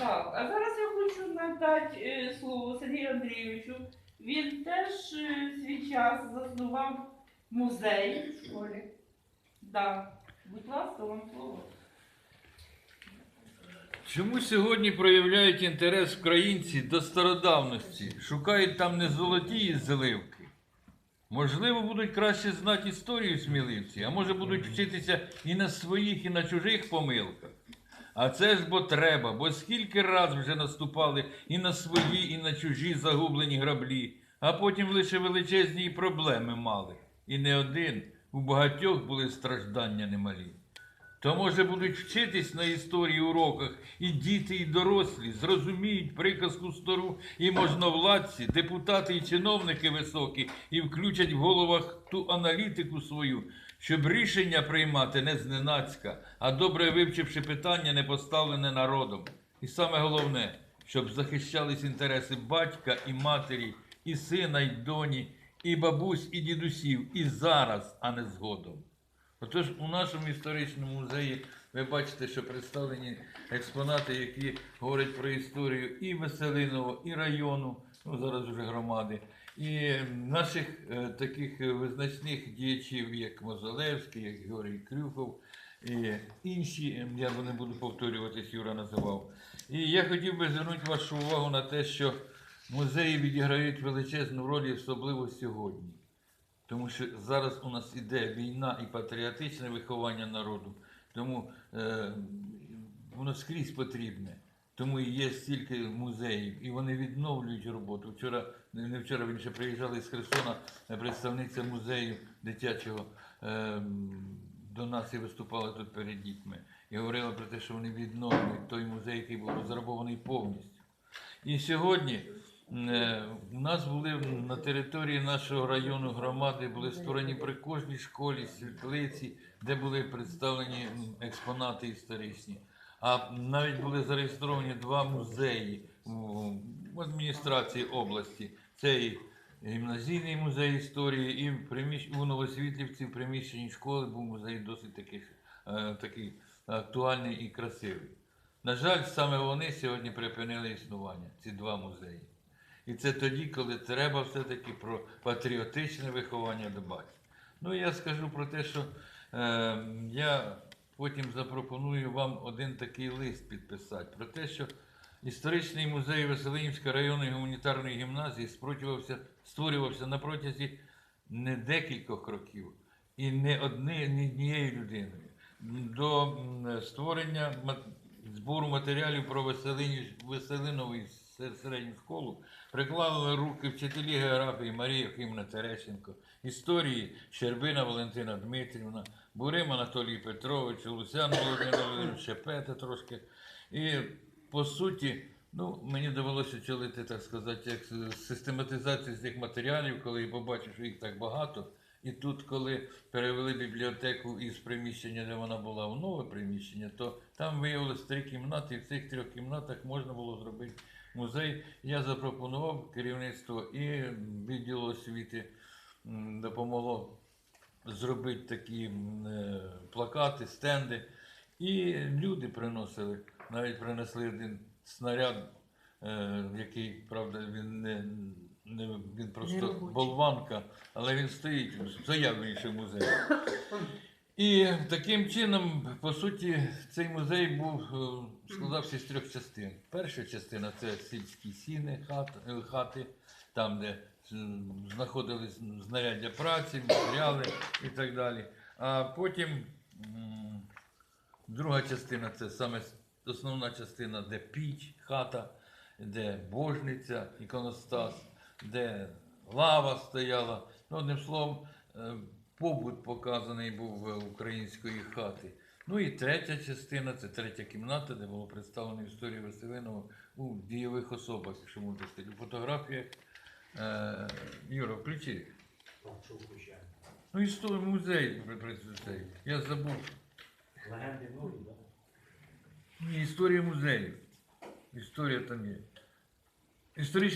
Так, а зараз я хочу надати е, слово Сергію Андрійовичу. Він теж е, свій час заснував музей в школі. Да. Будь ласка, вам слово. Чому сьогодні проявляють інтерес українці до стародавності? Шукають там не золоті зливки. Можливо, будуть краще знати історію сміливці, а може будуть вчитися і на своїх, і на чужих помилках. А це ж бо треба, бо скільки раз вже наступали і на свої, і на чужі загублені граблі, а потім лише величезні проблеми мали. І не один, у багатьох були страждання немалі. То, може, будуть вчитись на історії уроках і діти, і дорослі, зрозуміють приказку стару і можновладці, депутати і чиновники високі, і включать в головах ту аналітику свою, щоб рішення приймати не зненацька, а добре вивчивши питання, не поставлене народом. І саме головне, щоб захищались інтереси батька і матері, і сина, і доні, і бабусь, і дідусів, і зараз, а не згодом. Отож, у нашому історичному музеї ви бачите, що представлені експонати, які говорять про історію і Веселиного, і району, ну зараз вже громади, і наших е, таких визначних діячів, як Мозолевський, як Георгій Крюков, і інші, я не буду повторюватись, Юра називав. І я хотів би звернути вашу увагу на те, що музеї відіграють величезну роль, особливо сьогодні. Тому що зараз у нас іде війна і патріотичне виховання народу, тому е, воно скрізь потрібне. Тому і є стільки музеїв, і вони відновлюють роботу. Вчора, не вчора, він ще приїжджали з Херсона, е, представниця музею дитячого е, до нас і виступала тут перед дітьми. І говорила про те, що вони відновлюють той музей, який був розграбований повністю. І сьогодні у нас були на території нашого району громади були створені при кожній школі світлиці, де були представлені експонати історичні. А навіть були зареєстровані два музеї в адміністрації області. Це і гімназійний музей історії, і приміщ... у Новосвітлівці в приміщенні школи був музей досить такий, е, такий актуальний і красивий. На жаль, саме вони сьогодні припинили існування, ці два музеї. І це тоді, коли треба все-таки про патріотичне виховання дбати. Ну, я скажу про те, що е, я потім запропоную вам один такий лист підписати, про те, що історичний музей Веселинівської районної гуманітарної гімназії створювався на протязі не декількох років і не однією людиною. До створення збору матеріалів про се- середню школу приклали руки вчителі географії Марія Химна Терещенко, історії Щербина Валентина Дмитрівна, Бурим Анатолій Петрович, Луцян Володимир Володимирович, Шепета трошки. І по суті, ну, мені довелося очолити, так сказати, як систематизацію цих матеріалів, коли я побачив, що їх так багато. І тут, коли перевели бібліотеку із приміщення, де вона була, в нове приміщення, то там виявилось три кімнати, і в цих трьох кімнатах можна було зробити музей. Я запропонував керівництво і відділу освіти допомогло зробити такі е, плакати, стенди. І люди приносили, навіть принесли один снаряд, е, який, правда, він не, він просто болванка, але він стоїть, більше в музеї. І таким чином, по суті, цей музей був е, складався з трьох частин. Перша частина це сільські сіни, хат, е, хати, там, де знаходились знаряддя праці, матеріали і так далі. А потім друга частина це саме основна частина, де піч, хата, де божниця, іконостас, де лава стояла. Ну, одним словом, е, побут показаний був української хати. Ну і третя частина це третя кімната, де було представлено історію Веселинова у дієвих особах, якщо можна сказати, у фотографіях. Е, Юра, включи. Ну, історію музей цей. Я забув. Легенди нові, так? Ні, історія музею. Історія там є. Історичний